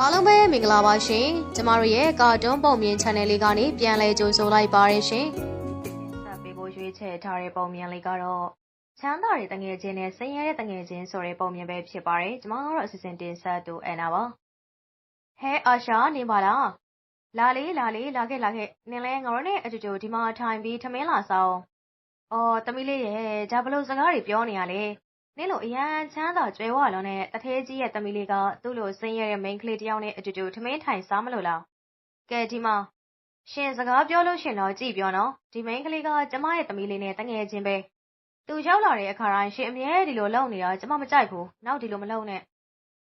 အားလုံးပဲမင်္ဂလာပါရှင်ကျမတို့ရဲ့ကာတွန်းပုံမြင် channel လေးကနေပြန်လည်ကြိုဆိုလိုက်ပါရရှင်ဆက်ပေးဖို့ရွေးချယ်ထားတဲ့ပုံမြင်လေးကတော့ချမ်းသာတဲ့တငယ်ချင်းနဲ့ဆင်းရဲတဲ့တငယ်ချင်းဆိုတဲ့ပုံမြင်ပဲဖြစ်ပါတယ်ကျမတို့အစီအစဉ်တင်ဆက်သူအန်နာပါဟဲအာရှာနေပါလားလာလေလာလေလာခဲ့လာခဲ့နင်လဲငါတို့နဲ့အတူတူဒီမှာထိုင်ပြီးထမင်းလာဆောင်အော်တမီးလေးရဲ့ဒါဘလို့စကားတွေပြောနေရလဲ နင့်လိုအရန်ချမ်းသာကြွယ်ဝလုံးနဲ့တထဲကြီးရဲ့တမီလေးကသူ့လိုဆင်းရဲတဲ့မိန်းကလေးတယောက်နဲ့အတူတူထမင်းထိုင်စားမလို့လားကဲဒီမှာရှင်စကားပြောလို့ရှင်တော့ကြည်ပြောနော်ဒီမိန်းကလေးကကျမရဲ့တမီလေးနဲ့တငယ်ချင်းပဲသူရောက်လာတဲ့အခါတိုင်းရှင်အမြဲဒီလိုလုပ်နေတာကျမမကြိုက်ဘူးနောက်ဒီလိုမလုပ်နဲ့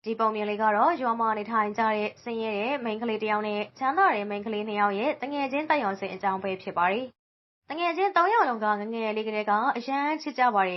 ဒီပုံမြင်လေးကတော့ရွာမှာနေထိုင်ကြတဲ့ဆင်းရဲတဲ့မိန်းကလေးတယောက်နဲ့ချမ်းသာတဲ့မိန်းကလေးနှစ်ယောက်ရဲ့တငယ်ချင်းတိုက်အောင်စင်အကြောင်းပဲဖြစ်ပါတယ်တငယ်ချင်း၃ယောက်လုံးကငငယ်လေးကလေးကအရန်ချစ်ကြပါတ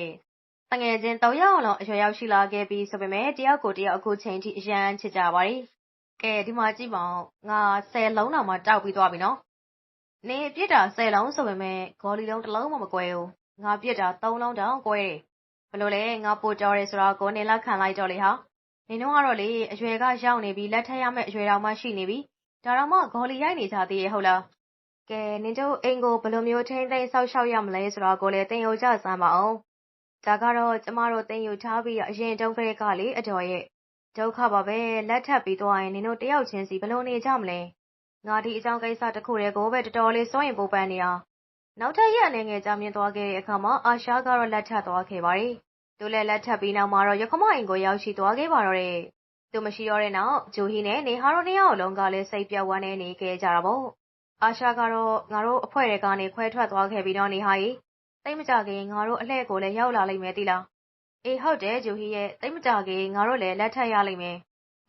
ယ်တငယ်ချင်း ၃ ယောက်လုံး အရွယ်ရောက်ရှိလာခဲ့ပြီးဆိုပေမဲ့တယောက်ကိုတယောက် အခုချိန်ထိ အရန်ချစ်ကြပါတယ်။ကဲ ဒီမှာကြည့်ပါဦး ငါ10လုံးတောင်မှတောက်ပြီးသွားပြီနော်။နေပြစ်တာ10လုံးဆိုပေမဲ့ဂေါ်လီလုံး တစ်လုံးမှ မကွဲဘူး။ငါပြစ်တာ3လုံးတောင် ကွဲတယ်။ဘလို့လဲ ငါပိုတော်တယ်ဆိုတော့ကိုနေလက်ခံလိုက်တော့လေဟာ။နေတော့ကတော့လေ အရွယ်ကရောက်နေပြီလက်ထက်ရမယ့်အရွယ်တော်မှ ရှိနေပြီ။ဒါတော့မှ ဂေါ်လီရိုက်နေကြသေးရဲ့ဟုတ်လား။ကဲ နင်တို့အိမ်ကို ဘယ်လိုမျိုး ထိမ့်သိမ်းဆောက်ရှောက်ရမလဲဆိုတော့ကိုလည်းတင်ယူကြစမ်းပါအောင် ဒါကတော့ ကျမတို့ သင်ယူထားပြီး အရင်တုန်းကတည်းကလေအတော်ရဲ့ ဒုက္ခပါပဲ လက်ထပ်ပြီးသွားရင် နင်တို့တယောက်ချင်းစီဘလို့နေကြမလဲ ငါ ဒီအကြောင်းကိစ္စတစ်ခုတည်းကိုပဲ တော်တော်လေး စိုးရင်ပူပန်နေတာနောက်ထပ် ရက်အနေငယ် ကြာမြင့်သွားခဲ့တဲ့အခါမှာ အာရှာကတော့ လက်ထပ်သွားခဲ့ပါတယ် သူလည်း လက်ထပ်ပြီးနောက်မှာတော့ရခမအိမ်ကို ရောက်ရှိသွားခဲ့ပါတော့တယ် သူမရှိတော့တဲ့နောက် ဂျိုဟီနဲ့ နေဟာတို့နှစ်ယောက်လုံးကလည်း စိတ်ပြတ်ဝမ်းနေနေခဲ့ကြတာပေါ့ အာရှာကတော့ ငါတို့အဖွဲ့တွေကနေ ခွဲထွက်သွားခဲ့ပြီးတော့နေဟာကြီး သိပ်မကြာခင် ငါတို့အလှည့်ကိုလည်း ရောက်လာလိမ့်မယ် သိလား အေး ဟုတ်တယ် ဂျိုဟီရဲ့ သိပ်မကြာခင် ငါတို့လည်း လက်ထပ်ရလိမ့်မယ်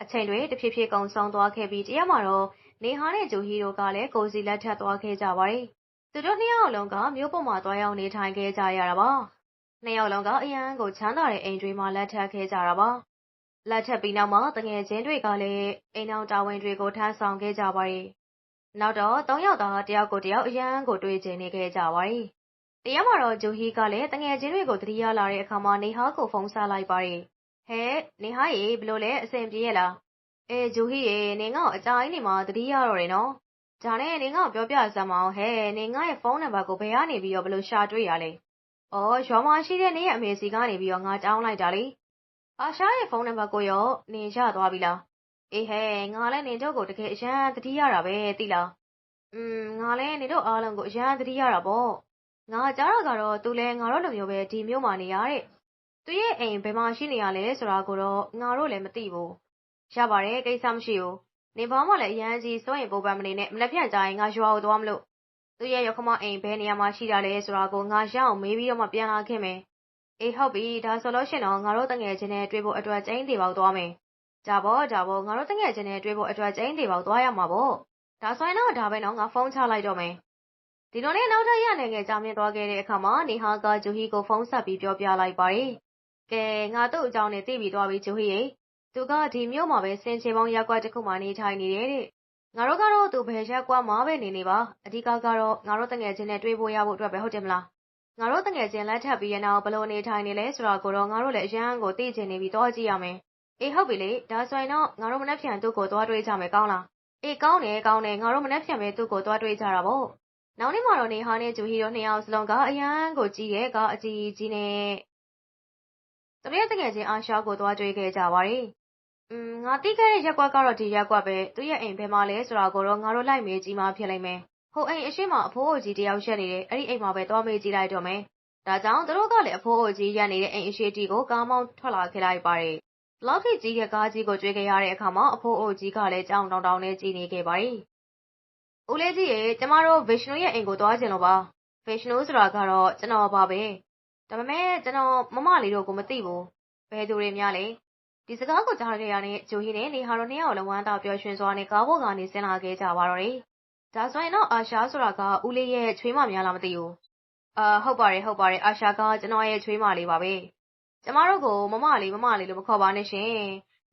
အချိန်တွေ တဖြည်းဖြည်း ကုန်ဆုံးသွားခဲ့ပြီး တရက်မှာတော့ နေဟာနဲ့ ဂျိုဟီတို့ကလည်း ကိုစီ လက်ထပ်သွားခဲ့ကြပါတယ် သူတို့နှစ်ယောက်လုံးက မြို့ပေါ်မှာ သွားရောက်နေထိုင်ခဲ့ကြရတာပါ နှစ်ယောက်လုံးက အရန်ကိုချမ်းသာတဲ့ အိမ်တွေမှာ လက်ထပ်ခဲ့ကြတာပါ လက်ထပ်ပြီးနောက်မှာတငယ်ချင်းတွေကလည်း အိမ်အောင်တာဝန်တွေကို ထမ်းဆောင်ခဲ့ကြပါတယ် နောက်တော့၃ယောက်သားတယောက်ကိုတယောက် အရန်ကို တွေ့ကျင်နေခဲ့ကြပါတယ်။ တရားမှာတော့ဂျိုဟီကလည်းတငယ်ချင်းတွေကို သတိရလာတဲ့အခါမှာ နေဟာကို ဖုန်းဆက်လိုက်ပါတယ်။ဟဲ့ နေဟာရေဘလို့လဲ အဆင်ပြေရဲ့လား။အဲ ဂျိုဟီရေနေငါ့ကို အကြိုင်းနေမှာ သတိရတော့တယ်နော်။ဒါနဲ့နေငါ့ကို ပြောပြစမ်းမအောင်ဟဲ့နေငါ့ရဲ့ ဖုန်းနံပါတ်ကို ဘယ်ကနေပြီးတော့ဘလို့ရှာတွေ့ရလဲ။အော် ရွာမှာရှိတဲ့နေရဲ့အမေစီကနေပြီးတော့ ငါတောင်းလိုက်တာလေ။အာရှာရဲ့ ဖုန်းနံပါတ်ကိုရောနေရသွားပြီလား။အေးဟဲ့ ငါလည်းနေတို့ကို တကယ် အရန်သတိရတာပဲ သိလား။อืมငါလည်းနေတို့အားလုံးကို အရန်သတိရတာပေါ့။ ငါကြားတာကတော့ သူလည်း ငါတို့လိုမျိုးပဲ ဒီမြို့မှာနေရတဲ့ သူရဲ့အိမ် ဘယ်မှာရှိနေရလဲ ဆိုတာကိုတော့ ငါတို့လည်း မသိဘူး ရပါတယ် ကိစ္စမရှိဘူးနေဘာမှလည်း အရန်ကြီး စိုးရင်ပုံပန်းမနေနဲ့မလက်ဖြန့်ကြရင် ငါရွာကိုသွားမလို့ သူရဲ့ရခမအိမ် ဘယ်နေရာမှာ ရှိတာလဲ ဆိုတာကို ငါရအောင် မေးပြီးတော့မှ ပြန်လာခဲ့မယ် အေး ဟုတ်ပြီ ဒါဆိုလို့ရှင်တော့ ငါတို့တငယ်ချင်းနဲ့ တွေ့ဖို့အတွက် ကျင်းတေပေါက်သွားမယ် ဒါပေါ့ ဒါပေါ့ ငါတို့တငယ်ချင်းနဲ့ တွေ့ဖို့အတွက် ကျင်းတေပေါက် သွားရမှာပေါ့ ဒါဆိုရင်တော့ ဒါပဲနော် ငါ ဖုန်းချလိုက်တော့မယ် ဒီလိုနဲ့ နောက်ထပ် ရနိုင်ငယ်ကြာမြင့်သွားခဲ့တဲ့အခါမှာ နေဟာက ဂျူဟီကို ဖုန်းဆက်ပြီး ပြောပြလိုက်ပါတယ်။ကဲ ငါတို့အကြောင်းနဲ့ သိပြီးသွားပြီ ဂျူဟီရေ။သူက ဒီမြို့မှာပဲစင်ချေပေါင်းရက်ကွက်တစ်ခုမှနေထိုင်နေတယ်တဲ့။ငါတို့ကတော့ သူ ဘယ်ရက်ကွက်မှာပဲ နေနေပါ။အဓိကကတော့ ငါတို့တငယ်ချင်းနဲ့ တွေ့ဖို့ရဖို့အတွက်ပဲ ဟုတ်တယ်မလား။ငါတို့တငယ်ချင်း လက်ထပ်ပြီးရနောက်ဘလို့နေထိုင်နေလဲဆိုတာကိုတော့ ငါတို့လည်း အရန်ကို သိချင်နေပြီးတော့ကြည့်ရမယ်။အေး ဟုတ်ပြီလေ။ဒါဆိုရင်တော့ ငါတို့ မနှက်ဖြန် သူ့ကို သွားတွေ့ကြမယ် ကောင်းလား။အေး ကောင်းတယ် ကောင်းတယ် ငါတို့ မနှက်ဖြန်ပဲ သူ့ကို သွားတွေ့ကြတာပေါ့။ နောက်နေ့မှာတော့နေဟာနဲ့ဂျူဟီတို့နှစ်ယောက်စလုံးကအရန်ကိုကြီးတဲ့ကားအကြီးကြီးနဲ့တပည့်တကယ်ချင်းအာရှာကိုသွားတွေ့ခဲ့ကြပါတယ်။อืมငါတိခဲ့တဲ့ရက်ကွက်ကတော့ဒီရက်ကွက်ပဲသူ့ရဲ့အိမ်ဘယ်မှာလဲဆိုတာကိုတော့ငါတို့လိုက်မေးကြည့်မှဖြစ်လိမ့်မယ်။ဟိုအိမ်အရှိမအဖိုးအိုကြီးတယောက်ရက်နေတယ်အဲ့ဒီအိမ်မှာပဲသွားမေးကြည့်လိုက်တော့မယ်။ဒါကြောင့်သူတို့ကလည်းအဖိုးအိုကြီးရက်နေတဲ့အိမ်အရှိတီကိုကားမောင်းထွက်လာခဲ့လိုက်ပါတယ်။လောက်ထိကြီးတဲ့ကားကြီးကိုတွေ့ခဲ့ရတဲ့အခါမှာအဖိုးအိုကြီးကလည်းကြောင်တောင်တောင်နဲ့ကြည်နေခဲ့ပါတယ်။ ဦးလေးကြီးရေကျမတို့ဗေရှနုရဲ့အိမ်ကိုသွားချင်လို့ပါဗေရှနုဆိုတာကတော့ကျွန်တော်ပါပဲဒါပေမဲ့ကျွန်တော်မမလေးတို့ကိုမသိဘူးဘယ်သူတွေများလဲဒီစကားကိုကြားခဲ့ရတဲ့ဂျိုဟီနဲ့နေဟာတို့နှစ်ယောက်လုံးဝမ်းသာပျော်ရွှင်စွာနဲ့ကားပေါ်ကနေဆင်းလာခဲ့ကြပါတော့တယ်ဒါဆိုရင်တော့အာရှာဆိုတာကဦးလေးရဲ့ချွေးမများလားမသိဘူးအာဟုတ်ပါတယ်ဟုတ်ပါတယ်အာရှာကကျွန်တော်ရဲ့ချွေးမလေးပါပဲကျမတို့ကိုမမလေးမမလေးလို့မခေါ်ပါနဲ့ရှင်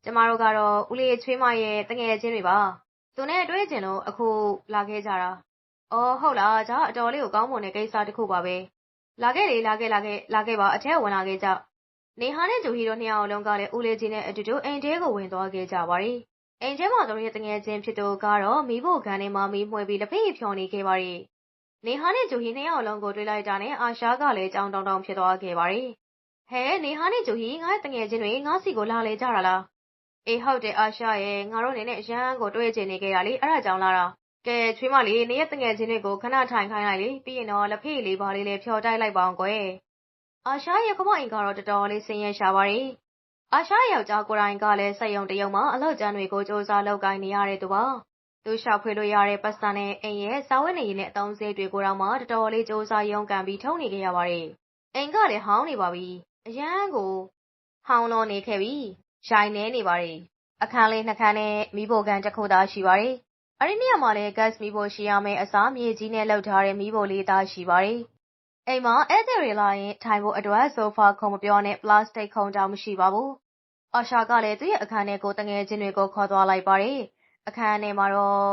ကျမတို့ကတော့ဦးလေးရဲ့ချွေးမရဲ့တငယ်ချင်းတွေပါ သူနဲ့တွေ့ချင်လို့အခုလာခဲ့ကြတာ။အော်ဟုတ်လားဒါအတော်လေးကိုကောင်းမွန်တဲ့ကိစ္စတစ်ခုပါပဲ။လာခဲ့လေလာခဲ့လာခဲ့လာခဲ့ပါအထက်ဝင်လာခဲ့ကြ။နေဟာနဲ့ဂျူဟီတို့နှစ်ယောက်လုံးကလည်းဦးလေးကြီးနဲ့အတူတူအိမ်ထဲကိုဝင်သွားခဲ့ကြပါရီအိမ်ထဲမှာသူတို့ရဲ့တငယ်ချင်းဖြစ်သူကတော့မီးဖို့ခန်းထဲမှာမီးမွှေးပြီးလက်ဖက်ရည်ဖြော်နေခဲ့ပါတယ်။နေဟာနဲ့ဂျိုဟီနှစ်ယောက်လုံးကိုတွေ့လိုက်တာနဲ့အာရှာကလည်းကြောင်တောင်တောင်ဖြစ်သွားခဲ့ပါတယ်။ဟဲနေဟာနဲ့ဂျိုဟီငါ့တငယ်ချင်းတွေငါစီကိုလာလေကြတာလား။ အေးဟုတ်တယ်အာရှာရဲ့ငါတို့နေနဲ့အရန်ကိုတွေ့ချင်နေခဲ့တာလေအဲ့ဒါကြောင့်လာတာ။ကဲချွေးမလေးနေရဲ့တငယ်ချင်းတွေကိုခဏထိုင်ခိုင်းလိုက်လေပြီးရင်တော့လက်ဖက်ရည်လေးပါလေးလေးဖြော်တိုက်လိုက်ပါအောင်ကွယ်။အာရှာရဲ့ခမအိမ်ကတော့တော်တော်လေးဆင်းရဲရှာပါတယ်။အာရှယောက်ျားကိုယ်တိုင်ကလည်းစက်ရုံတရုံမှာအလုပ်ကြမ်းတွေကိုစ조사လုပ်ကိုင်နေရတဲ့သူပါ။သူရှာဖွေလို့ရတဲ့ပတ်စံနဲ့အိမ်ရဲ့စာဝတ်နေရေးနဲ့အသုံးစရိတ်တွေကိုတော့မှတော်တော်လေးစ조사ရုန်းကန်ပြီးထုံနေခဲ့ရပါတယ်။အိမ်ကလည်းဟောင်းနေပါပြီ။အရန်ကိုဟောင်းလို့နေခဲ့ပြီ။ ရိုင်နေနေပါတယ်။အခန်းလေးနှစ်ခန်းနဲ့မိဖို့ကန်တစ်ခုသာရှိပါတယ်။အဲ့ဒီနေရာမှာလည်း gas မိဖို့ရှိရမယ်အစားမြေကြီးနဲ့လောက်ထားတဲ့မိဖို့လေးသာရှိပါတယ်။အိမ်မှာဧည့်သည်တွေလာရင်ထိုင်ဖို့အတွက်ဆိုဖာခုံမပြောနဲ့ပလတ်စတစ်ခုံတောင်မရှိပါဘူး။အာရှာကလည်းသူ့ရဲ့အခန်းထဲကိုတငယ်ချင်းတွေကိုခေါ်သွားလိုက်ပါတယ်။အခန်းထဲမှာတော့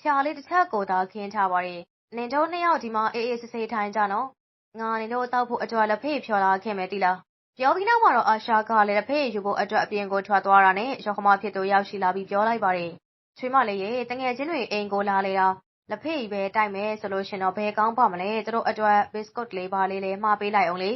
ဖျာလေးတစ်ချက်ကိုသာခင်းထားပါတယ်။နင်တို့နှစ်ယောက်ဒီမှာအေးအေးဆေးဆေးထိုင်ကြနော်။ငါနင်တို့တောက်ဖို့အတွက်လက်ဖေးဖြော်လာခဲ့မယ်တိလား။ ပြောပြီးနောက်မှာတော့ အာရှာကလည်း လက်ဖေးယူဖို့အတွက် အပြင်ကိုထွက်သွားတာနဲ့ရောခမဖြစ်သူ ရောက်ရှိလာပြီး ပြောလိုက်ပါတယ်။ချွေးမလေးရေတငယ်ချင်းတွေ အိမ်ကိုလာလေတာ လက်ဖေးပဲ တိုက်မယ်ဆိုလို့ရှင်တော့ ဘယ်ကောင်းပါမလဲ သူတို့အတွက် ဘစ်ကွတ်လေးပါလေးလေးမှာပေးလိုက်အောင်လေ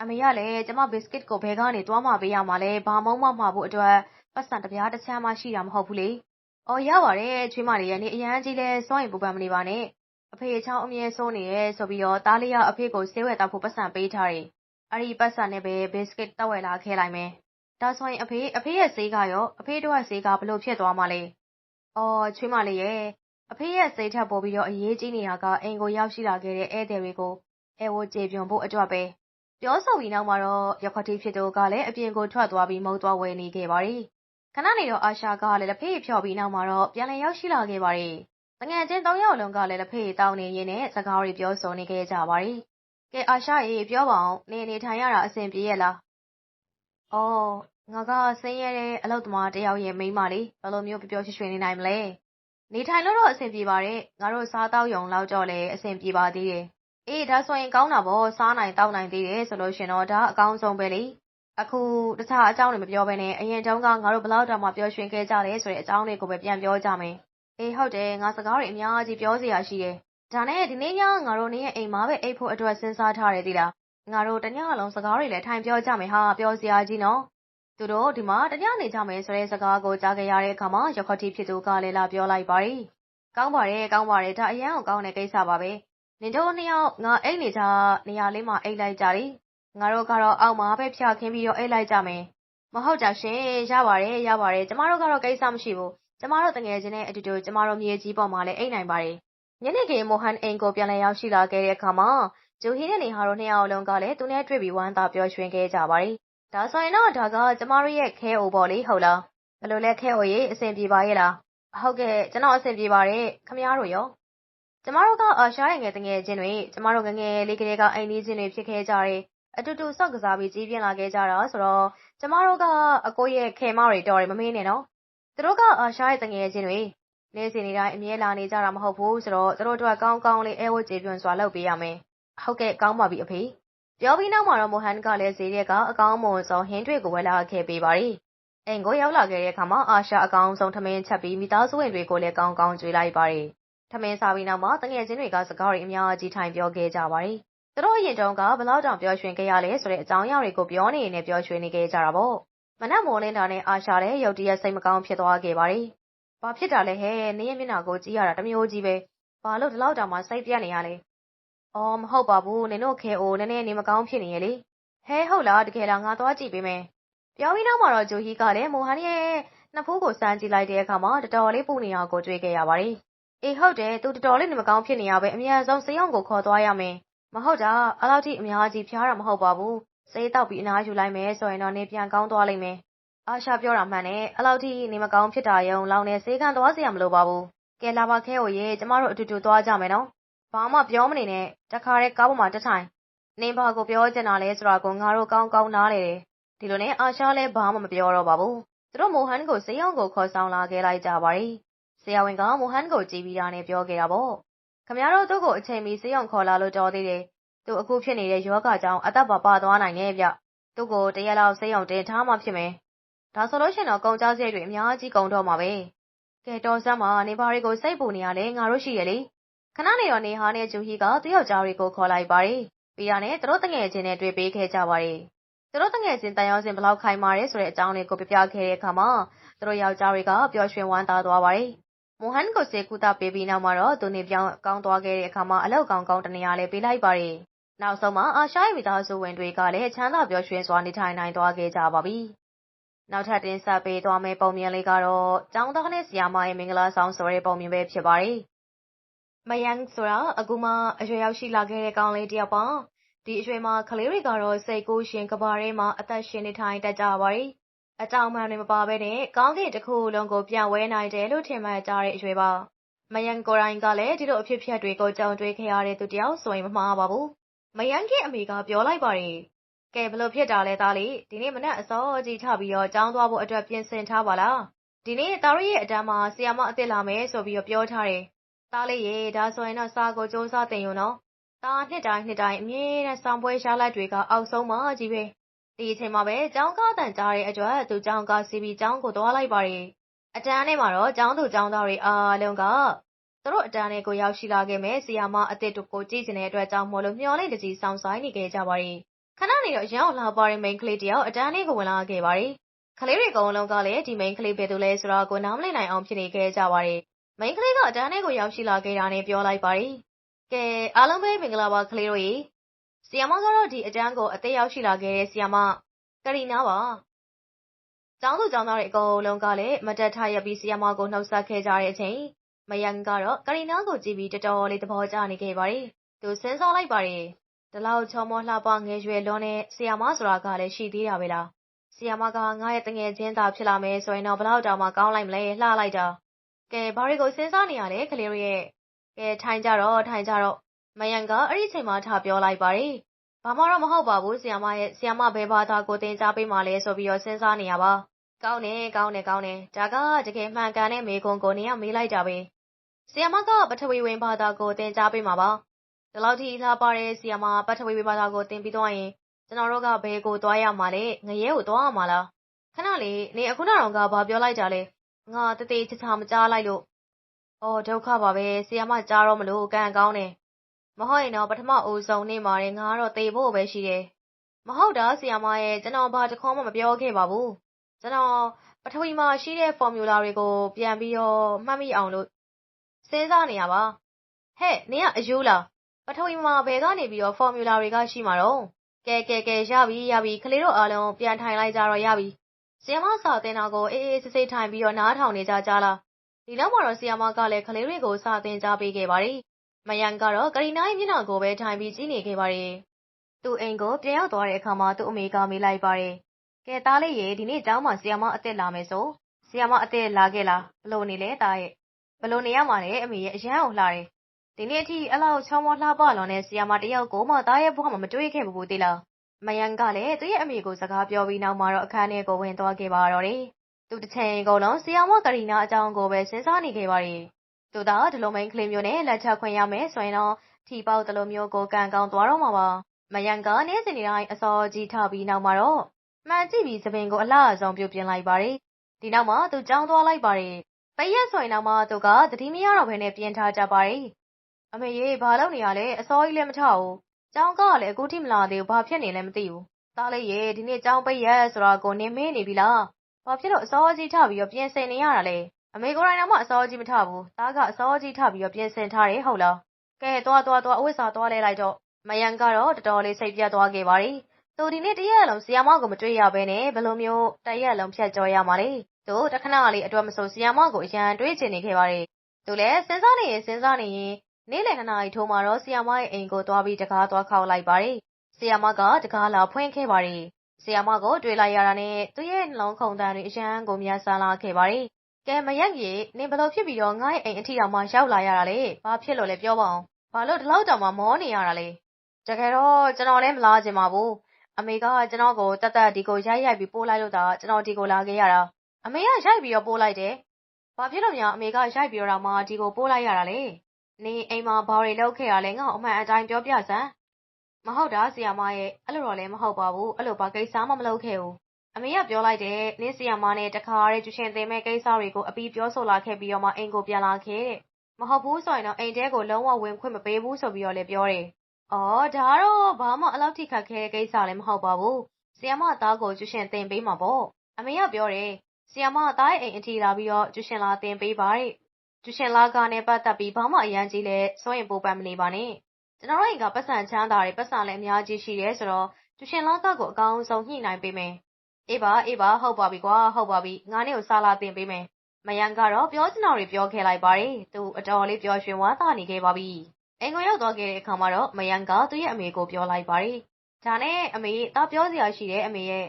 အမေကလည်း ကျမ ဘစ်ကစ်ကိုဘဲကနေ သွားမှပေးရမှာလဲ ဘာမုံမှ မှာဖို့အတွက်ပတ်စံတပြားတစ်ချမ်းမှ ရှိတာ မဟုတ်ဘူးလေ။အော် ရပါတယ်ချွေးမလေးရဲ့နေအရန်ကြီးလဲစွန့်ရင်ပူပန်မနေပါနဲ့။အဖေချောင်းအမြဲဆိုးနေရဲဆိုပြီးတော့တားလေးရအဖေကို ဆေးဝယ်တောက်ဖို့ပတ်စံပေးထားတယ်။ အဲ့ဒီပတ်စံနဲ့ပဲ ဘစ်ကစ်တောက်ဝယ်လာခဲ့လိုက်မယ်။ဒါဆိုရင် အဖေ အဖေရဲ့ဆေးကရော အဖေတို့ရဲ့ဆေးကဘလို့ဖြစ်သွားမှလဲ။အော် ချွေးမလေးရဲ့ အဖေရဲ့စိတ်ထက်ပိုပြီးတော့ အရေးကြီးနေတာက အိမ်ကိုရောက်ရှိလာခဲ့တဲ့ ဧည့်သည်တွေကိုအဲဝကျေပြွန်ဖို့အတွက်ပဲ။ပြောဆိုပြီးနောက်မှာတော့ရခွက်တီဖြစ်သူကလည်း အပြင်ကိုထွက်သွားပြီး မုတ်သွားဝယ်နေခဲ့ပါတယ်။ခဏနေတော့ အာရှာကလည်း လက်ဖေးဖြော်ပြီးနောက်မှာတော့ ပြန်လည်ရောက်ရှိလာခဲ့ပါတယ်။တငယ်ချင်း၃ယောက်လုံးကလည်း လက်ဖေးတောင်းနေရင်းနဲ့ စကားတွေ ပြောဆိုနေခဲ့ကြပါတယ်။ ကဲအာရှာရေပြောပါအောင်နေနေထိုင်ရတာအဆင်ပြေရဲ့လား။အော်ငါကဆင်းရဲတဲ့အလုပ်သမားတယောက်ရဲ့မိန်းမလေးဘယ်လိုမျိုးပျော်ရွှင်ရွှင်နေနိုင်မလဲ။နေထိုင်လို့တော့အဆင်ပြေပါတယ်။ငါတို့စားတောက်ရုံလောက်တော့လည်းအဆင်ပြေပါသေးတယ်အေးဒါဆိုရင်ကောင်းတာပေါ့စားနိုင်တောက်နိုင်သေးတယ်ဆိုလို့ရှင်တော့ဒါအကောင်းဆုံးပဲလေအခုတခြားအကြောင်းတွေမပြောဘဲနဲ့အရင်တုန်းကငါတို့ဘလောက်တောင်မှပျော်ရွှင်ခဲ့ကြတယ်ဆိုတဲ့အကြောင်းတွေကိုပဲပြန်ပြောကြမယ်အေးဟုတ်တယ်ငါစကားတွေအများကြီးပြောစရာရှိတယ် ဒါနဲ့ဒီနေ့ညငါတို့နေရဲ့အိမ်မှာပဲအိတ်ဖို့အတွက်စဉ်းစားထားတယ်သီလားငါတို့တညလုံးစကားတွေလည်းထိုင်ပြောကြမယ်ဟာပြောစရာကြီးနော်သူတို့ဒီမှာတညနေကြမယ်ဆိုတဲ့စကားကိုကြားခဲ့ရတဲ့အခါမှာရခတိဖြစ်သူကလည်းလာပြောလိုက်ပါတယ်ကောင်းပါတယ်ကောင်းပါတယ်ဒါအရန်ကိုကောင်းတဲ့ကိစ္စပါပဲနင်တို့နှစ်ယောက်ငါအိတ်နေကြနေရာလေးမှာအိတ်လိုက်ကြတယ်ငါတို့ကတော့အောက်မှာပဲဖြာခင်းပြီးတော့အိတ်လိုက်ကြမယ်မဟုတ်ကြရှင်ရပါတယ်ရပါတယ်ကျမတို့ကတော့ကိစ္စမရှိဘူးကျမတို့တငယ်ချင်းနဲ့အတူတူကျမတို့မြေကြီးပေါ်မှာလည်းအိတ်နိုင်ပါတယ် ညနေခင်း မိုဟန်အိမ်ကို ပြန်လည်ရောက်ရှိလာခဲ့တဲ့အခါမှာ ဂျူဟီနဲ့ နေဟာတို့ နှစ်ယောက်လုံးကလည်း သူနဲ့တွေ့ပြီး ဝမ်းသာပျော်ရွှင်ခဲ့ကြပါတယ် ဒါဆိုရင်တော့ ဒါက ကျမတို့ရဲ့ ခဲအိုပေါ့လေ ဟုတ်လား ဘယ်လိုလဲ ခဲအိုရေးအဆင်ပြေပါရဲ့လား ဟုတ်ကဲ့ ကျွန်တော် အဆင်ပြေပါတယ်ခမည်းတော်ရော ကျမတို့က အာရှားရဲ့ ငယ်တငယ်ချင်းတွေ ကျမတို့ငငယ်လေးကလေးက အိမ်လေးချင်းတွေ ဖြစ်ခဲ့ကြတယ် အတူတူ ဆော့ကစားပြီး ကြီးပြင်းလာခဲ့ကြတာဆိုတော့ ကျမတို့က အကိုရဲ့ခေမတွေ တော်တယ် မမေးနဲ့နော် သူတို့က အာရှားရဲ့တငယ်ချင်းတွေ နေစီနေတိုင်းအမြဲလာနေကြတာမဟုတ်ဘူးဆိုတော့သူတို့တို့ကကောင်းကောင်းလေးအဲဝတ်ကြေပြွန်စွာလုပ်ပေးရမယ်ဟုတ်ကဲ့ကောင်းပါပြီအဖေပြောပြီးနောက်မှာတော့မိုဟန်ကလည်းဈေးရက်ကအကောင်းမွန်ဆုံးဟင်းတွေကိုဝယ်လာခဲ့ပေးပါရီအိမ်ကိုရောက်လာခဲ့တဲ့အခါမှာအာရှာအကောင်ဆုံးထမင်းချက်ပြီးမိသားစုဝင်တွေကိုလည်းကောင်းကောင်းကြွေးလိုက်ပါရီထမင်းစားပြီးနောက်မှာတငယ်ချင်းတွေကစကားတွေအများကြီးထိုင်ပြောခဲ့ကြပါတယ်။သူတို့အရင်တုန်းကဘလောက်တောင်ပျော်ရွှင်ခဲ့ရလဲဆိုတဲ့အကြောင်းအရာတွေကိုပြောနေရင်လည်းပျော်ရွှင်နေခဲ့ကြတာပေါ့။မနက်မိုးလင်းတာနဲ့အာရှာလည်းရုတ်တရက်စိတ်မကောင်းဖြစ်သွားခဲ့ပါတယ်။ ဘာဖြစ်တာလဲဟဲ့နေရဲ့မျက်နှာကိုကြည့်ရတာတမျိုးကြီးပဲ။ဘာလို့ဒီလောက်တောင်မှစိတ်ပြတ်နေရလဲ။အော်မဟုတ်ပါဘူးနင်တို့ခဲအိုနည်းနည်းနေမကောင်းဖြစ်နေရဲ့လေ။ဟဲဟုတ်လားတကယ်လားငါသွားကြည့်ပေးမယ်။ပြောပြီးနောက်မှာတော့ဂျိုဟီကလည်းမိုဟန်ရဲ့နှစ်ဖူးကိုစမ်းကြည့်လိုက်တဲ့အခါမှာတော်တော်လေးပူနေတာကိုတွေ့ခဲ့ရပါတယ်။အေးဟုတ်တယ်သူတော်တော်လေးနေမကောင်းဖြစ်နေရပဲအများဆုံးစေးရုံကိုခေါ်သွားရမယ်မဟုတ်တာအဲ့လောက်ထိအများကြီးဖျားတာမဟုတ်ပါဘူးစေးတောက်ပြီးအနားယူလိုက်မယ်ဆိုရင်တော့နေပြန်ကောင်းသွားလိမ့်မယ် အာရှာပြောတာမှန်တယ်အဲ့လောက်ထိနေမကောင်းဖြစ်တာယုံလောင်းနေစေးကန်သွားစရာမလိုပါဘူးကဲလာပါခဲဟိုရေကျမတို့အတူတူသွားကြမယ်နော်ဘာမှပြောမနေနဲ့တခါတည်းကားပေါ်မှာတက်ထိုင်နေဘာကိုပြောချင်တာလဲဆိုတာကိုငါတို့ကောင်းကောင်းနားလေတယ်ဒီလိုနဲ့အာရှာလည်းဘာမှမပြောတော့ပါဘူးသူတို့မိုဟန်ကိုစေးရုံကိုခေါ်ဆောင်လာခဲ့လိုက်ကြပါရီဆရာဝန်ကမိုဟန်ကိုကြည့်ပြီးတာနဲ့ပြောခဲ့တာပေါ့ခမရတို့သူ့ကိုအချိန်မီစေးအောင်ခေါ်လာလို့တော်သေးတယ်သူအခုဖြစ်နေတဲ့ယောဂကြောင့်အသက်ပါပါသွားနိုင်တယ်ဗျသူ့ကိုတရက်လောက်စေးအောင်တင်ထားမှဖြစ်မယ် ဒါဆိုလို့ရှိရင်တော့ကုန်ကြစရိတ်တွေအများကြီးကုန်တော့မှာပဲကဲတော်စမ်းမှာနေဘာတွေကိုစိတ်ပူနေရလဲငါတို့ရှိရလေခဏနေတော့နေဟာနဲ့ဂျူဟီကသူ့ယောက်ျားတွေကိုခေါ်လိုက်ပါတယ်ပြီးရနဲ့သူတို့တငယ်ချင်းနဲ့တွေ့ပေးခဲ့ကြပါတယ်သူတို့တငယ်ချင်းတန်ရောစင်ဘလောက်ခိုင်မာရဲဆိုတဲ့အကြောင်းလေးကိုပြပြခဲ့တဲ့အခါမှာသူတို့ယောက်ျားတွေကပျော်ရွှင်ဝမ်းသာသွားပါတယ်မိုဟန်ကိုစေကူတာပေးပြီးနောက်မှာတော့သူနေပြောင်းကောင်းသွားခဲ့တဲ့အခါမှာအလောက်ကောင်းကောင်းတနေရာလေးပေးလိုက်ပါတယ်နောက်ဆုံးမှာအာရှရဲ့မိသားစုဝင်တွေကလည်းချမ်းသာပျော်ရွှင်စွာနေထိုင်နိုင်သွားခဲ့ကြပါပြီ နောက်ထပ်တင်ဆက်ပေးသွားမယ့် ပုံမြင်လေးကတော့ ကျောင်းသားနဲ့ ဆရာမရဲ့ မင်္ဂလာဆောင်ဆိုတဲ့ ပုံမြင်ပဲ ဖြစ်ပါတယ်မယန်ဆိုတာ အခုမှ အရွယ်ရောက်ရှိလာခဲ့တဲ့ ကောင်လေးတယောက်ပါ ဒီအရွယ်မှာ ကလေးတွေကတော့ စိတ်ကိုရှင်ကဘာထဲမှာ အသက်ရှင်နေထိုင်တတ်ကြပါတယ် အကြောင်းမှန်တွေ မပါဘဲနဲ့ ကောင်းကင်တစ်ခုလုံးကိုပြန်ဝဲနိုင်တယ်လို့ ထင်မှတ်ကြတဲ့အရွယ်ပါမယန်ကိုရိုင်းကလည်း ဒီလိုအဖြစ်အပျက်တွေကို ကြုံတွေ့ခဲ့ရတဲ့ သူတယောက်ဆိုရင် မမှားပါဘူးမယန်ရဲ့ အမေက ပြောလိုက်ပါတယ် ကဲဘလို့ဖြစ်တာလဲသားလေးဒီနေ့မနက်အစောကြီးထပြီးတော့ကြောင်းသွားဖို့အတွက်ပြင်ဆင်ထားပါလားဒီနေ့သားရရဲ့အတန်းမှာဆီယာမအစ်စ်လာမယ်ဆိုပြီးတော့ပြောထားတယ်သားလေးရေဒါဆိုရင်တော့စာကိုစူးစမ်းတင်ရုံနော်သားနှစ်တိုင်းနှစ်တိုင်းအမြဲတမ်းဆောင်ပွဲရှားလိုက်တွေကအောက်ဆုံးမှကြီးပဲဒီအချိန်မှာပဲကျောင်းကားတန်ကြားတဲ့အတွက်သူကျောင်းကားစီးပြီးကျောင်းကိုသွားလိုက်ပါတယ်အတန်းထဲမှာတော့ကျောင်းသူကျောင်းသားတွေအားလုံးကသူတို့အတန်းထဲကိုရောက်ရှိလာခဲ့မယ်ဆီယာမအစ်စ်တို့ကိုကြည့်နေတဲ့အတွက်ကြောင့်မို့လို့မျှော်လင့်တကြီးဆောင်ဆိုင်နေခဲ့ကြပါတယ် ခဏနေတော့ရန်အောင်လာပါတဲ့ မိန်းကလေးတယောက် အတန်းလေးကို ဝင်လာခဲ့ပါတယ်။ကလေးတွေ အကုန်လုံးကလည်း ဒီမိန်းကလေး ဘယ်သူလဲဆိုတာကို နားမလည်နိုင်အောင် ဖြစ်နေခဲ့ကြပါတယ်။မိန်းကလေးက အတန်းလေးကို ရောက်ရှိလာခဲ့တာနဲ့ ပြောလိုက်ပါတယ်။ကဲ အားလုံးပဲ မင်္ဂလာပါ ကလေးတို့ရေ။ဆီယမကတော့ ဒီအတန်းကို အသက်ရောက်ရှိလာခဲ့တဲ့ဆီယမကရီနာပါ။ကျောင်းသူကျောင်းသားတွေ အကုန်လုံးကလည်း မတက်ထရပြီးဆီယမကို နှုတ်ဆက်ခဲ့ကြတဲ့အချိန် မယန်ကတော့ ကရီနာကိုကြည့်ပြီး တော်တော်လေး သဘောကျနေခဲ့ပါတယ်။သူစဉ်းစားလိုက်ပါတယ်။ ဒီလောက်ချောမောလှပငယ်ရွယ်လွန်းတဲ့ဆီယာမဆိုတာကလည်းရှိသေးတာပဲလားဆီယာမကငါရဲ့တငယ်ချင်းသာဖြစ်လာမယ်ဆိုရင်တော့ဘလောက်တောင်မှကောင်းလိုက်မလဲလှလိုက်တာကဲဘာတွေကိုစဉ်းစားနေရလဲကလေးရဲ့ကဲထိုင်ကြတော့ထိုင်ကြတော့မယန်ကအဲ့ဒီချိန်မှထားပြောလိုက်ပါတယ်ဘာမှတော့မဟုတ်ပါဘူးဆီယာမရဲ့ဆီယာမဘယ်ဘာသာကိုတင်ကြားပေးမှလဲဆိုပြီးတော့စဉ်းစားနေရပါကောင်းတယ်ကောင်းတယ်ကောင်းတယ်ဒါကတကယ်မှန်ကန်တဲ့မေခွန်းကိုနေရမေးလိုက်တာပဲဆီယာမကပထဝီဝင်ဘာသာကိုတင်ကြားပေးမှာပါ ဒီလောက်ထိလှပတဲ့ဆီယာမပထဝီဝေဘာသာကို သင်ပြီးသွားရင် ကျွန်တော်တို့က ဘယ်ကိုသွားရမှာလဲ ငရဲကိုသွားရမှာလား ခဏလေးနေအခုနောက်တော့ကဘာပြောလိုက်ကြလဲ ငါတသေးချာချာ မကြားလိုက်လို့ အော် ဒုက္ခပါပဲ ဆီယာမ ကြားတော့မလို့ ကံကောင်းတယ် မဟုတ်ရင်တော့ ပထမအိုးဆုံးနေမှာငါတော့ သေဖို့ပဲရှိတယ် မဟုတ်တာ ဆီယာမရဲ့ ကျွန်တော် ဘာတခေါမှ မပြောခဲ့ပါဘူး ကျွန်တော် ပထဝီမှာရှိတဲ့ formula တွေကို ပြန်ပြီးတော့ မှတ်မိအောင်လို့ စဉ်းစားနေရပါ ဟဲ့ နင်ကအယူလား ပထဝီမှာဘယ်ကနေပြီးတော့ formula တွေကရှိမှာတော့ကဲကဲကဲရပြီရပြီကလေးတို့အားလုံးပြန်ထိုင်လိုက်ကြတော့ရပြီဆီယမစာတင်တာကိုအေးအေးဆေးဆေးထိုင်ပြီးတော့နားထောင်နေကြကြလားဒီနောက်မှာတော့ဆီယမကလည်းကလေးတွေကိုစာတင်ကြပေးခဲ့ပါတယ်မယန်ကတော့ကရီနာရဲ့မျက်နှာကိုပဲထိုင်ပြီးကြည့်နေခဲ့ပါတယ်သူ့အိမ်ကိုပြန်ရောက်သွားတဲ့အခါမှာသူ့အမေကမေးလိုက်ပါတယ်ကဲသားလေးရေဒီနေ့ကျောင်းမှာဆီယမအစ်စ်လာမယ်ဆိုဆီယမအစ်စ်လာခဲ့လားဘလို့နေလဲသားရဲ့ဘလို့နေရမှာလဲအမေရဲ့အရန်အောင်လှတယ် ဒီနေ့အထိအဲ့လောက်ချောမောလှပလွန်တဲ့ဆီယာမတယောက်ကိုမှသားရဲ့ဘဝမှာမတွေ့ခဲ့ဘူးသေးလားမယန်ကလည်းသူ့ရဲ့အမေကိုစကားပြောပြီးနောက်မှာတော့အခန်းထဲကိုဝင်သွားခဲ့ပါတော့တယ်သူတစ်ချိန်ကုန်လုံးဆီယာမကရီနာအကြောင်းကိုပဲစဉ်းစားနေခဲ့ပါတယ်သူသာဒီလိုမိန်ကလေးမျိုးနဲ့လက်ချခွင့်ရမယ်ဆိုရင်တော့ထီပေါက်တလိုမျိုးကိုကန်ကောင်းသွားတော့မှာပါမယန်ကနေ့စဉ်တိုင်းအစောကြီးထပြီးနောက်မှာတော့မှန်ကြည့်ပြီးသပင်ကိုအလားအဆုံးပြုတ်ပြင်းလိုက်ပါတယ်ဒီနောက်မှာသူကြောင်းသွားလိုက်ပါတယ်ပရက်ဆိုရင်တော့မှသူကတတိမရတော့ဘဲနဲ့ပြင်းထားကြပါတယ် အမေရေဘာလုပ်နေရလဲအစောကြီးလည်းမထဘူးကျောင်းကလည်းအခုထိမလာသေးဘူးဘာဖြစ်နေလဲမသိဘူးသားလေးရေဒီနေ့ကျောင်းပိတ်ရက်ဆိုတာကိုနေမေးနေပြီလားဘာဖြစ်လို့အစောကြီးထပြီးတော့ပြင်ဆင်နေရတာလဲအမေကိုယ်တိုင်တော့မှအစောကြီးမထဘူးသားကအစောကြီးထပြီးတော့ပြင်ဆင်ထားတယ်ဟုတ်လားကဲသွားသွားသွားအဝိစာသွားလဲလိုက်တော့မယန်ကတော့တော်တော်လေးစိတ်ပြတ်သွားခဲ့ပါတယ်သူဒီနေ့တရက်လုံးဆီယာမကိုမတွေ့ရဘဲနဲ့ဘလိုမျိုးတရက်လုံးဖြတ်ကျော်ရမှာလဲသူတခဏလေးအတွက်မဆိုဆီယာမကိုအရန်တွေးချင်နေခဲ့ပါတယ်သူလည်းစဉ်းစားနေရင်စဉ်းစားနေရင် နေ့လယ်2နာရီထိုးမှာတော့ဆီယာမရဲ့အိမ်ကိုသွားပြီးတကားသွားခောက်လိုက်ပါတယ်။ဆီယာမကတကားလာဖွင့်ခဲ့ပါတယ်။ဆီယာမကို တွေ့လိုက်ရတာနဲ့ သူ့ရဲ့နှလုံးခုန်တန်းတွေ အရန်ကိုမြတ်ဆန်းလာခဲ့ပါတယ်။ကဲ မရက်ကြီးနင်ဘလို့ဖြစ်ပြီးတော့ ငါ့ရဲ့အိမ်အထီတော်မှ ရောက်လာရတာလေ။ဘာဖြစ်လို့လဲ ပြောပါအောင်။ဘာလို့ ဒီလောက်တောင်မှမောနေရတာလဲ။တကယ်တော့ ကျွန်တော်လည်းမလားချင်ပါဘူး။အမေက ကျွန်တော်ကိုတတ်တတ်ဒီကို ရိုက်ရိုက်ပြီး ပို့လိုက်လို့ဒါကျွန်တော် ဒီကိုလာခဲ့ရတာ။အမေက ရိုက်ပြီးတော့ ပို့လိုက်တယ်။ဘာဖြစ်လို့များ အမေက ရိုက်ပြီးတော့မှ ဒီကို ပို့လိုက်ရတာလဲ။ နေအိမ်မှာဘာတွေလုပ်ခဲ့ရလဲငါ့အမှန်အတိုင်းပြောပြစမ်းမဟုတ်တာဆီယာမရဲ့အဲ့လိုတော့လည်းမဟုတ်ပါဘူးအဲ့လိုဘာကိစ္စမှမလုပ်ခဲ့ဘူးအမေကပြောလိုက်တယ်နင်းဆီယမနဲ့တခါရဲကျူရှင်တင်မဲ့ကိစ္စတွေကိုအပီးပြောဆိုလာခဲ့ပြီးတော့မှအိမ်ကိုပြန်လာခဲ့တဲ့မဟုတ်ဘူးဆိုရင်တော့အိမ်ထဲကိုလုံးဝဝင်ခွင့်မပေးဘူးဆိုပြီးတော့လည်းပြောတယ်။အော်ဒါတော့ဘာမှအလောက်ထိခက်ခဲတဲ့ကိစ္စလည်းမဟုတ်ပါဘူး။ဆီယမသားကိုကျူရှင်တင်ပေးမှာပေါ့။အမေကပြောတယ်ဆီယမသားရဲ့အိမ်အထိလာပြီးတော့ကျူရှင်လာတင်ပေးပါတဲ့။ ကျူရှင်လာကနဲ့ ပတ်သက်ပြီး ဘာမှ အရန်ကြီးလဲစိုးရင်ပိုပန်မနေပါနဲ့။ကျွန်တော်တို့အိမ်ကပတ်စံချမ်းသာတွေပတ်စံလည်း အများကြီးရှိတယ်ဆိုတော့ ကျူရှင်လာကကို အကောင်းဆုံး ညှိနှိုင်းပေးမယ်။အေးပါ အေးပါ ဟုတ်ပါပြီကွာ ဟုတ်ပါပြီ ငါနဲ့ကို စားလာတင်ပေးမယ်။မယန်ကတော့ ပြောချင်တာတွေ ပြောခဲ့လိုက်ပါတယ်။သူ အတော်လေး ပျော်ရွှင်ဝမ်းသာနေခဲ့ပါပြီ။အိမ်ကိုရောက်သွားခဲ့တဲ့အခါမှာတော့မယန်ကသူ့ရဲ့အမေကို ပြောလိုက်ပါတယ်။ဒါနဲ့ အမေ သားပြောစရာရှိတယ် အမေရဲ့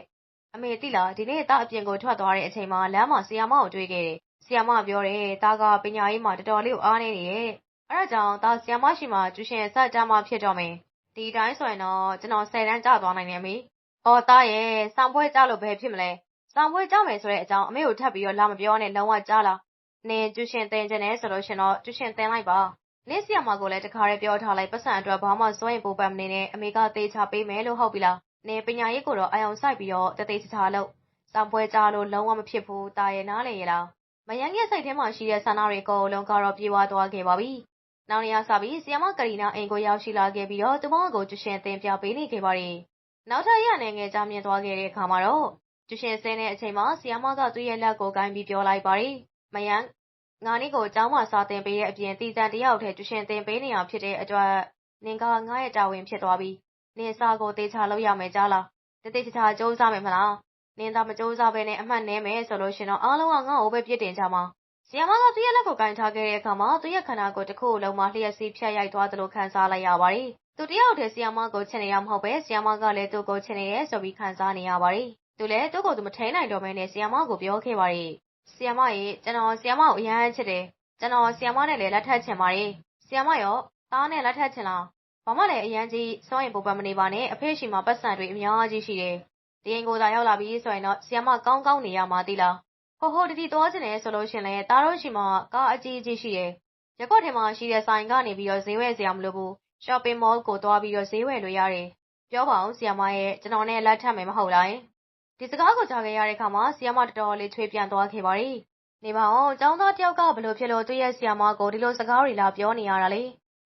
အမေ သိလား ဒီနေ့ သားအပြင်ကို ထွက်သွားတဲ့အချိန်မှာ လမ်းမှာဆီယာမကို တွေ့ခဲ့တယ်။ ဆီယာမပြောတယ်သားကပညာရေးမှာတော်တော်လေးကိုအားနေနေရဲ့။အဲဒါကြောင့်သားဆီယာမရှိမှကျူရှင်စကြမှာဖြစ်တော့မယ်။ဒီတိုင်းဆိုရင်တော့ကျွန်တော်၁၀တန်းကျသွားနိုင်တယ်အမေ။အော်သားရဲ့စောင်ပွဲကြလို့ဘယ်ဖြစ်မလဲ။စောင်ပွဲကြမယ်ဆိုတဲ့အကြောင်းအမေကိုထပ်ပြီးတော့လာမပြောနဲ့လုံးဝကြားလား။နင်ကျူရှင်တင်ကျင်တယ်ဆိုလို့ရှင်တော့ကျူရှင်တင်လိုက်ပါ။နင့်ဆီယာမကိုလည်းတခါတည်းပြောထားလိုက်ပတ်စံအတွက်ဘာမှစိုးရင်ပူပန်မနေနဲ့အမေကသေချာပေးမယ်လို့ဟုတ်ပြီလား။နင်ပညာရေးကိုတော့အယုံစိုက်ပြီးတော့တသေးချာချာလုပ်။စောင်ပွဲကြလို့လုံးဝမဖြစ်ဘူးတာရဲ့နားလေရလား။ မယန်းရဲ့စိတ်ထဲမှာရှိတဲ့ဆန္ဒတွေအကုန်လုံးကတော့ပြေဝသွားခဲ့ပါပြီ။နောက်နေရာစပြီးဆီယာမကရီနာအိမ်ကိုရောက်ရှိလာခဲ့ပြီးတော့သူမကိုကျူရှင်တင်ပြပေးနေခဲ့ပါတယ်။နောက်ထပ်ရနေငယ်ကြမြင်သွားခဲ့တဲ့အခါမှာတော့ကျူရှင်ဆင်းတဲ့အချိန်မှာဆီယာမကသူ့ရဲ့လက်ကိုကိုင်းပြီးပြောလိုက်ပါတယ်။မယန်းငါနေ့ကိုကျောင်းမှာစာသင်ပေးတဲ့အပြင်တည်တံတယောက်တည်းကျူရှင်သင်ပေးနေရဖြစ်တဲ့အတွက်နင်ကငါရဲ့တာဝန်ဖြစ်သွားပြီ။နင်စာကိုသေချာလုပ်ရမယ်ကြားလား။တသေချာချာစူးစမ်းမယ်မလား။ နင်သာမစူးစမ်းဘဲနဲ့အမှတ်နည်းမယ်ဆိုလို့ရှင်တော့အားလုံးကငါ့ကိုပဲပြစ်တင်ကြမှာ။ဆီယမကသူ့ရဲ့လက်ကိုကင်ထားခဲ့တဲ့အခါမှာသူ့ရဲ့ခန္ဓာကိုယ်တစ်ခုလုံးမှာလျှက်စီးဖြတ်ရိုက်သွားသလိုခံစားလိုက်ရပါတယ်။သူတယောက်တည်းဆီယမကိုချင်နေတာမဟုတ်ပဲဆီယမကလည်းသူ့ကိုချင်နေတယ်ဆိုပြီးခံစားနေရပါတယ်။သူလည်းသူ့ကိုသူမထိန်နိုင်တော့ဘဲနဲ့ဆီယမကိုပြောခဲ့ပါတယ်။ဆီယမရေကျွန်တော်ဆီယမကိုအရန်ချစ်တယ်ကျွန်တော်ဆီယမနဲ့လည်းလက်ထပ်ချင်ပါတယ်။ဆီယမရောသားနဲ့လက်ထပ်ချင်လား။ဘာမှလည်းအရန်ကြီးစောရင်ပူပန်မနေပါနဲ့အဖေရှိမှာပတ်စံတွေအများကြီးရှိတယ်။ ဒီအိမ်ကိုသာရောက်လာပြီဆိုရင်တော့ဆီယမကောင်းကောင်းနေရမှာတိလား။ဟိုဟိုတတိသွားချင်တယ်ဆိုလို့ရှင်လဲသားတို့ရှိမှာကားအကြီးကြီးရှိတယ်။ရက်ကွက်ထဲမှာရှိတဲ့ဆိုင်ကနေပြီးတော့ဈေးဝယ်စရာမလိုဘူး။ shopping mall ကိုသွားပြီးတော့ဈေးဝယ်လို့ရတယ်။ပြောပါအောင်ဆီယမရဲ့ကျွန်တော်နဲ့လက်ထပ်မယ်မဟုတ်လား။ဒီစကားကိုကြားခဲ့ရတဲ့အခါမှာဆီယမတော်တော်လေးချွေးပြန်သွားခဲ့ပါတယ်။နေပါဦးကျောင်းသားတယောက်ကဘလို့ဖြစ်လို့သူ့ရဲ့ဆီယာမကိုဒီလိုစကားတွေလာပြောနေရတာလေ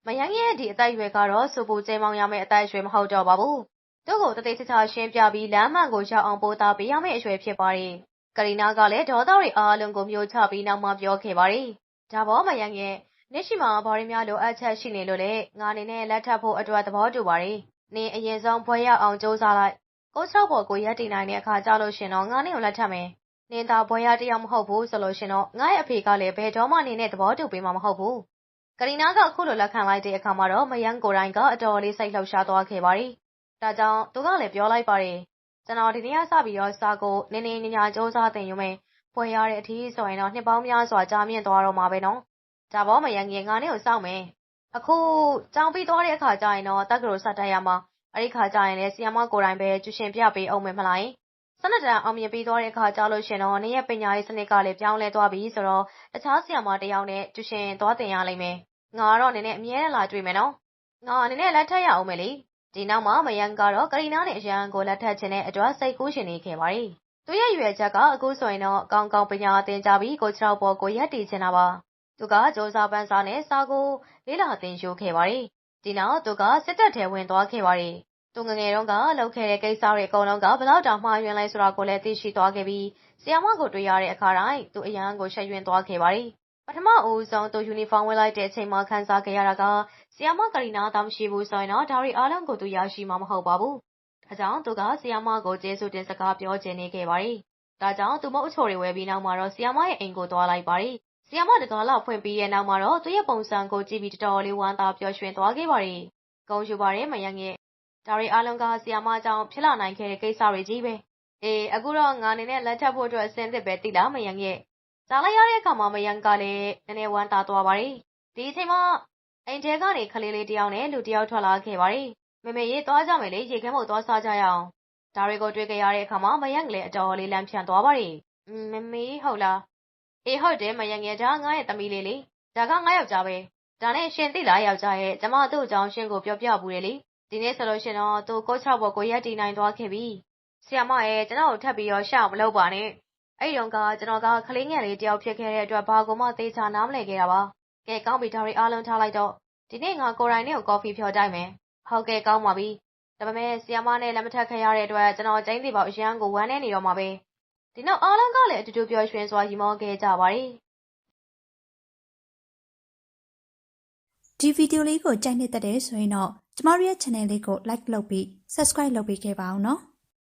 မယန်းရဲ့ဒီအသက်အရွယ်ကတော့စူပူကျဲမောင်ရမယ့်အသက်အရွယ်မဟုတ်တော့ပါဘူး သူ့ကိုတသေးချာချာရှင်းပြပြီးလမ်းမှန်ကိုရောက်အောင်ပို့တာပေးရမယ့်အရွယ်ဖြစ်ပါတယ်ကရီနာကလည်းဒေါသတွေအားလုံးကိုမျိုးချပြီးနောက်မှပြောခဲ့ပါတယ်ဒါပေါ်မယန်းရဲ့နေ့ရှိမှာဘာရင်းများလိုအပ်ချက်ရှိနေလို့လေငါနေနဲ့လက်ထပ်ဖို့အတွက်သဘောတူပါတယ်နင်အရင်ဆုံးဘွဲရအောင်စူးစမ်းလိုက်ကိုချောက်ပေါ်ကိုရက်တည်နိုင်တဲ့အခါကြလို့ရှင်တော့ငါနဲ့ကိုလက်ထပ်မယ်နင်သာဘွယ်ရတယောက်မဟုတ်ဘူးဆိုလို့ရှင်တော့ငါ့ရဲ့အဖေကလည်းဘယ်တော့မှနင်နဲ့သဘောတူပေးမှာမဟုတ်ဘူး။ကရီနာကအခုလိုလက်ခံလိုက်တဲ့အခါမှာတော့မယန်းကိုတိုင်းကအတော်လေးစိတ်လှုပ်ရှားသွားခဲ့ပါတယ်။ ဒါကြောင့်သူကလည်းပြောလိုက်ပါတယ်။ကျွန်တော်ဒီနေ့ကစပြီးတော့စာကိုနင်းနေညညာစူးစမ်းသင်ယူမယ်။ဘွယ်ရတဲ့အထီးဆိုရင်တော့နှစ်ပေါင်းများစွာကြာမြင့်သွားတော့မှာပဲနော်။ဒါပေါ်မယန်းကြီးငါနဲ့ကိုစောင့်မယ်။အခုကြောင်ပြီးသွားတဲ့အခါကျရင်တော့တက်ကရိုဆက်တက်ရမှာ။အဲ့ဒီခါကျရင်လည်းဆီယမကိုတိုင်းပဲကျူရှင်ပြပေးအောင်မယ်မလား။၁၂တန်းအောင်မြင်ပြီးသွားတဲ့အခါကျလို့ရှင်တော့နင်ရဲ့ပညာရေးစနစ်ကလည်းပြောင်းလဲသွားပြီဆိုတော့တခြားဆရာမတယောက်နဲ့ကျူရှင်သွားသင်ရလိမ့်မယ်။ငါကတော့နင်နဲ့အမြဲတမ်းလာတွေ့မယ်နော်။ငါနင်နဲ့လက်ထပ်ရအောင်မယ်လေ။ ဒီနောက်မှာမယန်းကတော့ကရီနာနဲ့အရန်ကိုလက်ထပ်ချင်တဲ့အတွက်စိတ်ကူးရှင်နေခဲ့ပါတယ်။သူရဲ့ရွယ်ချက်ကအခုဆိုရင်တော့ကောင်းကောင်းပညာသင်ကြားပြီးကိုချောက်ပေါ်ကိုရက်တည်ချင်တာပါ။သူကစ조사ပန်းစားနဲ့စာကိုလေးလာသင်ယူခဲ့ပါတယ်။ဒီနောက်သူကစစ်တပ်ထဲဝင်သွားခဲ့ပါတယ်သူငငယ်တုန်းကလုပ်ခဲ့တဲ့ကိစ္စတွေအကုန်လုံးကဘလောက်တောင်မှားယွင်းလဲဆိုတာကိုလည်းသိရှိသွားခဲ့ပြီးဆီယာမကိုတွေ့ရတဲ့အခါတိုင်းသူအရန်ကိုရှက်ယွင်းသွားခဲ့ပါတယ်။ပထမအဦးဆုံးသူယူနီဖောင်းဝတ်လိုက်တဲ့အချိန်မှာခံစားခဲ့ရတာက ဆီယာမကရီနာတောင်ရှိဘူးဆိုရင်တော့ဒါရီအားလုံးကိုသူရရှိမှာမဟုတ်ပါဘူး။ဒါကြောင့်သူကဆီယာမကိုကျေးဇူးတင်စကားပြောချင်နေခဲ့ပါတယ်။ဒါကြောင့်သူမုတ်အချိုတွေဝယ်ပြီးနောက်မှာတော့ဆီယာမရဲ့အိမ်ကိုသွားလိုက်ပါတယ်။ဆီယာမတကားလောက်ဖွင့်ပြီးရဲ့နောက်မှာတော့သူရဲ့ပုံစံကိုကြည့်ပြီးတော်တော်လေးဝမ်းသာပျော်ရွှင်သွားခဲ့ပါတယ်။ဂုံယူပါတယ်မယန်းရဲ့ဒါတွေအားလုံးကဆီယာမကြောင့်ဖြစ်လာနိုင်ခဲ့တဲ့ကိစ္စတွေကြီးပဲအေးအခုတော့ငါအနေနဲ့လက်ထပ်ဖို့အတွက်အစင်းသစ်ပဲတိလားမယန်ရဲ့ကြားလိုက်ရတဲ့အခါမှာမယန်ကလည်းနည်းနည်းဝမ်းသာသွားပါတယ်ဒီအချိန်မှာ အိမ်ထဲကနေခလေးလေးတယောက်နဲ့ လူတယောက်ထွက်လာခဲ့ပါတယ် မေမေရေးသွားကြမယ်လေ ရေခဲမို့သွားစားကြရအောင် ဒါတွေကို တွေ့ကြရတဲ့အခါမှာ မယန်ကလည်း အတော်လေးလမ်းဖြန့်သွားပါတယ်မမေဟုတ်လား အေး ဟုတ်တယ် မယန်ရဲ့ဒါငါရဲ့သမီးလေးလေ ဒါက ငါယောက်ျားပဲ ဒါနဲ့ ရှင်သိလား ယောက်ျားရဲ့ ကျမ သူ့အကြောင်း ရှင်ကို ပြောပြဘူးလေ ဒီနေ့ဆိုလို့ရှင်တော့ သူ ကိုချောက်ပေါ် ကိုရက်တီနိုင်သွားခဲ့ပြီဆဆီယမရဲ့ကျွန်တော်ကို ထပ်ပြီးတော့ ရှောက်မလုပ်ပါနဲ့ အဲ့ဒီတော့ကကျွန်တော်က ကလေးငယ်လေးတယောက် ဖြစ်ခဲ့တဲ့အတွက် ဘာကိုမှ သေချာနားမလည်ခဲ့တာပါ ကဲကောင်းပြီဒါတွေအားလုံးထားလိုက်တော့ဒီနေ့ငါကိုယ်တိုင်နဲ့ကိုကော်ဖီဖြော်တိုက်မယ်ဟုတ်ကဲ့ကောင်းပါပြီဒါပေမဲ့ဆီယမနဲ့လက်မထပ်ခဲ့ရတဲ့အတွက်ကျွန်တော်ကျင်းစီပေါအရန်ကိုဝမ်းနေနေတော့မှာပဲဒီနောက်အားလုံးကလည်းအတူတူပျော်ရွှင်စွာရီမောခဲ့ကြပါတယ်ဒီဗီဒီယိုလေးကိုကြိုက်နေတဲ့တဲ့ဆိုရင်တော့ကျမတို့ရဲ့ channel လေးကို like လုပ်ပြီး subscribe လုပ်ပေးခဲ့ပါအောင်နော်